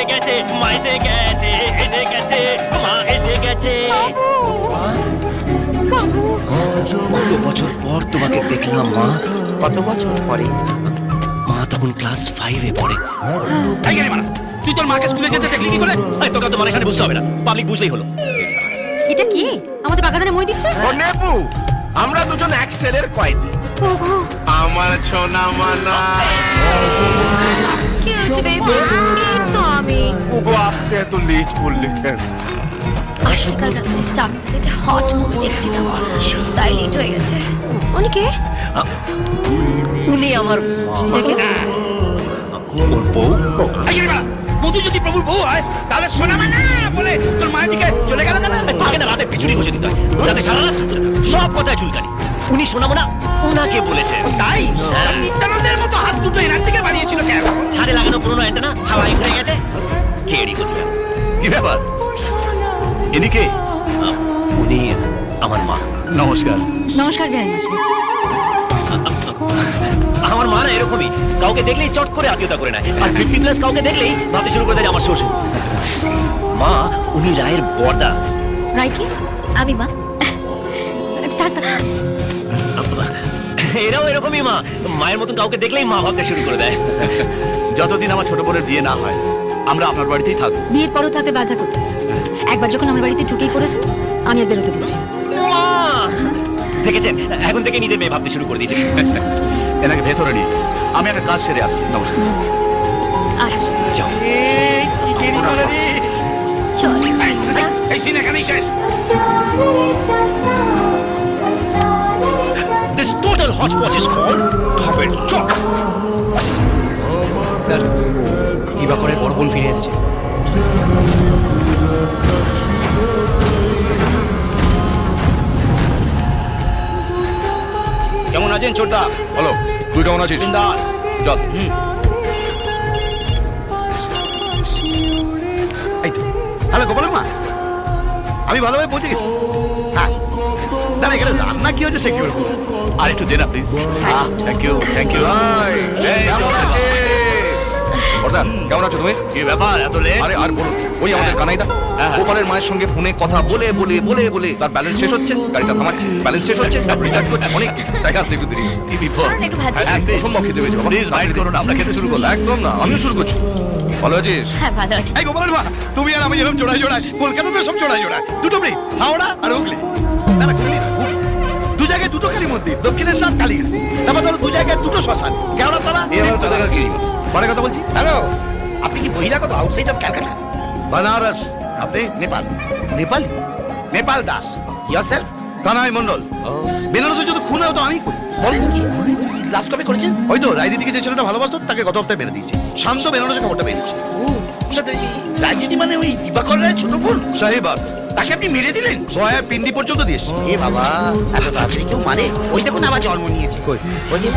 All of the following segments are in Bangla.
এসে গেছে মা এসে গেছে এসে গেছে মা এসে গেছে। কত বছর পর তোমাকে দেখলাম মা। কত বছর পরে? মা তখন ক্লাস ফাইভে পড়ে। তুই তোর মাকে স্কুলে যেতে দেখলি কি করে? এই, তোকে তো মানের বুঝতে হবে না পাবলিক বুঝলেই হলো। এটা কি? আমাদের বাগানে মই দিচ্ছে? নেপু আমরা দুজন এক সেলের কয়েদি। আমার সোনা মানা। কি হয়েছে বেবি? এত লেট করলে কেন? আসলে কাল রাতে স্টার একটা হট মুভি দেখছিলাম তাই লেট হয়ে গেছে। উনি কে? উনি আমার দেখে ওর বউ? মধু যদি প্রভুর বউ হয় তাহলে মানা বলে তোর মায়ের দিকে চলে গেল কেন? তোকে না রাতে পিছুনি ঘষে দিতে হয়। রাতে সারা রাত। সব কথায় চুলকানি। উনি শোনাবো না ওনাকে বলেছেন। তাই? নিত্যানন্দের মতো হাত দুটো এনার দিকে বানিয়েছিল কেন? ছাদে লাগানো পুরোনো অ্যান্টেনা হাওয়াই হয়ে গেছে। কে কোথায় কি ব্যাপার? ইনি কে? উনি আমার মা। নমস্কার। নমস্কার আমার মা না এরকমই। কাউকে দেখলেই চট করে আত্মীয়তা করে নেয়। আর ফিফটি প্লাস কাউকে দেখলেই ভাবতে শুরু করে দেয় আমার শ্বশুর। মা উনি রায়ের বর্দা। রাই কি আমি মা। এরাও এরকমই মা। মায়ের মতন কাউকে দেখলেই মা ভাবতে শুরু করে দেয়। যতদিন আমার ছোট বোনের বিয়ে না হয় আমরা আপনার বাড়িতেই থাকব। বিয়ের পরও তাতে বাধা করতে। একবার যখন আমার বাড়িতে ঢুকেই করেছে আমি আর বেরোতে দিচ্ছি দেখেছেন এখন থেকে নিজের মেয়ে ভাবতে শুরু করে দিয়েছে এনাকে ভেতরে নিয়ে। আমি একটা কাজ সেরে আসছি। নমস্কার। আসো যাও। চল। এই সিন এখানেই শেষ। This total hodgepodge is called and Chop. কিবা বড় বোন ফিরে এসেছে। কেমন আছেন ছোটদা? বলো তুই কেমন আছিস? বিন্দাস। চল এই তো। হ্যালো গোপালের মা। আমি ভালোভাবে পৌঁছে গেছি। হ্যাঁ। দাঁড়া এখানে রান্না কি হচ্ছে সে কি বলব? আর একটু দে না please thank you thank you কেমন আছে বর্দা কেমন আছো তুমি? কি ব্যাপার এত লেট আরে আর বলুন ওই আমাদের কানাইদা? হ্যাঁ। গোপালের মায়ের সঙ্গে ফোনে কথা বলে বলে বলে বলে তার ব্যালেন্স শেষ হচ্ছে গাড়িটা থামাচ্ছে ব্যালেন্স শেষ হচ্ছে রিচার্জ করছে অনেক তাই আসলে একটু দেরি। কি বিপদ? ভাত দিই। হ্যাঁ, অসম্ভব খেতে হয়েছে বাবা। প্লিজ মাইন্ড করুন আমরা খেতে শুরু করলাম। একদম না আমিও শুরু করছি। ভালো আছিস? হ্যাঁ ভালো আছে। এই গোপালের মা তুমি আর আমি এরকম জোড়ায় জোড়ায় কলকাতাতে সব জোড়ায় জোড়ায় দুটো ব্রিজ হাওড়া আর হুগলি। না দুটো কালী মন্দির দক্ষিণের সাত কালী তারপর ধরো দু জায়গায় দুটো শ্মশান কেওড়াতলা পরে কথা বলছি? হ্যালো? আপনি কি বহিরাগত আউটসাইড অফ ক্যালকাটা বানারস। আপনি নেপাল। নেপাল? নেপাল দাস। ইয়ারসেলফ কানাই মন্ডল। বেনারসে যদি খুন হয় তো আমি লাস্ট কবে করেছেন? হয়তো রায়দিদিকে যে ছেলেটা ভালোবাসতো তাকে গত হপ্তাহে মেরে দিয়েছে। শান্ত বেনারসে খবরটা পেয়েছি রাজনীতি মানে ওই দিবাকর রায় ছোট বোন? তাকে আপনি মেরে দিলেন? গয়া পিন্ডি পর্যন্ত দিয়েছে। এ বাবা এত তাড়াতাড়ি কেউ মারে ওই দেখুন আবার জন্ম নিয়েছে। কই? ওই যে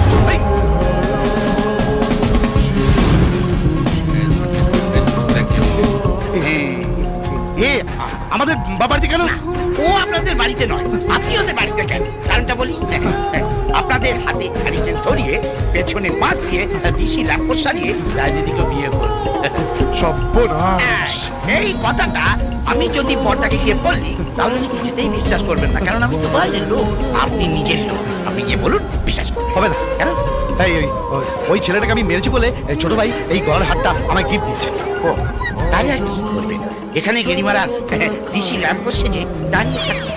আমাদের বা- বাড়িতে কেন ও আপনাদের বাড়িতে নয় আপনি ওদের বাড়িতে কেন? কারণটা বলি আপনাদের হাতে ধরিয়ে পেছনে মাছ দিয়ে দিশি রাক্ষস সাজিয়ে রাজনীতিকে বিয়ে করল সর্বনাশ। এই কথাটা আমি যদি বরটাকে গিয়ে বললি তাহলে উনি কিছুতেই বিশ্বাস করবেন না কারণ আমি তো বাইরের লোক আপনি নিজের লোক। আপনি গিয়ে বলুন বিশ্বাস হবে না। কেন? এই ওই ছেলেটাকে আমি মেরেছি বলে ছোট ভাই এই গলার হাতটা আমায় গিফট দিয়েছে। ও তাহলে আর কি করবেন? এখানে গেরিমারা দিশি ল্যাম্প সেজে দাঁড়িয়ে থাকবে